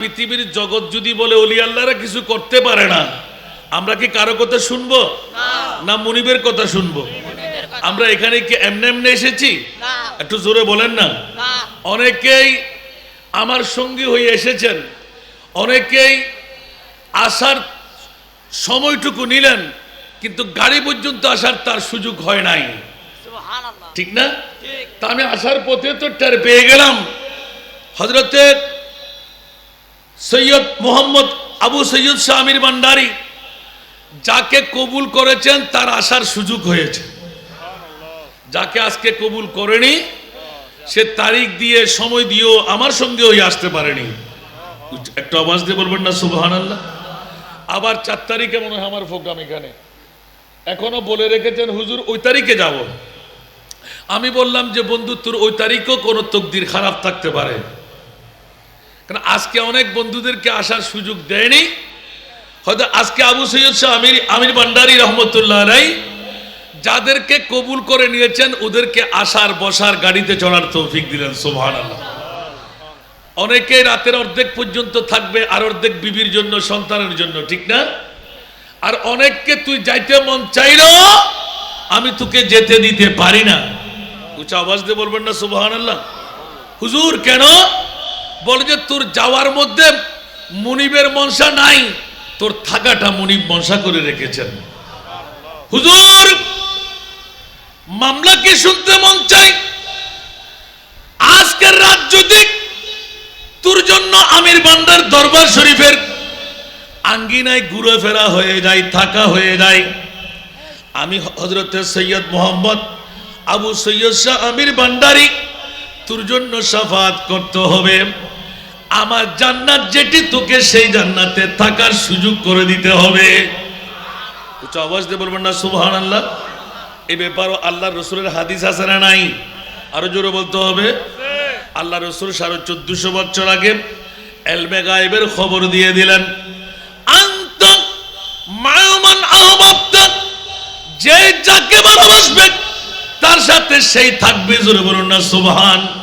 পৃথিবীর জগৎ যদি বলে অলি আল্লাহরা কিছু করতে পারে না আমরা কি কারও কথা শুনব? না। মুনিবের কথা শুনব? আমরা এখানে কি এমনি এমনি এসেছি? একটু জোরে বলেন না। অনেকেই আমার সঙ্গী হয়ে এসেছেন। অনেকেই আসার সময়টুকু নিলেন কিন্তু গাড়ি পর্যন্ত আসার তার সুযোগ হয় নাই। ঠিক না? তা আমি আসার পথে তো টের পেয়ে গেলাম। হজরতের সৈয়দ মোহাম্মদ আবু সৈয়দ শাহ আমির ভান্ডারি যাকে কবুল করেছেন, তার আসার সুযোগ হয়েছে। যাকে আজকে কবুল করেনি, সে তারিখ দিয়ে, সময় দিয়েও, আমার সঙ্গে ওই আসতে পারেনি। একটা আওয়াজ দিয়ে বলবেন না সুবহান আল্লাহ আবার চার তারিখে মনে হয় আমার প্রোগ্রাম এখানে। এখনও বলে রেখেছেন, হুজুর, ওই তারিখে যাব। আমি বললাম যে, বন্ধু, তোর ওই তারিখও কোনো তকদির খারাপ থাকতে পারে। কারণ আজকে অনেক বন্ধুদেরকে আসার সুযোগ দেয়নি? হয়তো আজকে আবু সৈয়দ শাহ আমির আমির ভান্ডারি রহমতুল্লাহ রাই যাদেরকে কবুল করে নিয়েছেন, ওদেরকে আসার, বসার গাড়িতে চড়ার তৌফিক দিলেন সোভান অনেকে রাতের অর্ধেক পর্যন্ত থাকবে, আর অর্ধেক বিবির জন্য, সন্তানের জন্য, ঠিক না? আর অনেককে তুই যাইতে মন চাইল আমি তোকে যেতে দিতে পারি না। উঁচা আওয়াজ দিয়ে বলবেন না সুবহান আল্লাহ হুজুর, কেন? বলে যে, তোর যাওয়ার মধ্যে মুনিবের মনসা নাই, তোর থাকাটা মুনিব মনসা করে রেখেছেন। হুজুর, মামলা কি শুনতে মন চাই আজকের রাত যদি তোর জন্য আমির বান্দার দরবার শরীফের আঙ্গিনায় ঘুরে ফেরা হয়ে যায়, থাকা হয়ে যায়, আমি হজরত সৈয়দ মোহাম্মদ আবু সৈয়দ শাহ আমির ভান্ডারি তোর জন্য সাফাত করতে হবে। আমার জান্নাত যেটি তোকে, সেই জান্নাতে থাকার সুযোগ করে দিতে হবে। উচ্চ আওয়াজ দিয়ে বলবেন না সুবহান আল্লাহ এই ব্যাপারও আল্লাহ রসুলের হাদিস আছে নাই? আরও জোরে বলতে হবে। আল্লাহ রসুল সাড়ে চোদ্দশো বছর আগে এলমে গায়েবের খবর দিয়ে দিলেন আন্ত মায়মান আহমাত্তা যে যাকে ভালোবাসবে, তার সাথে সেই থাকবে। জোরে বলুন না, সুবহান।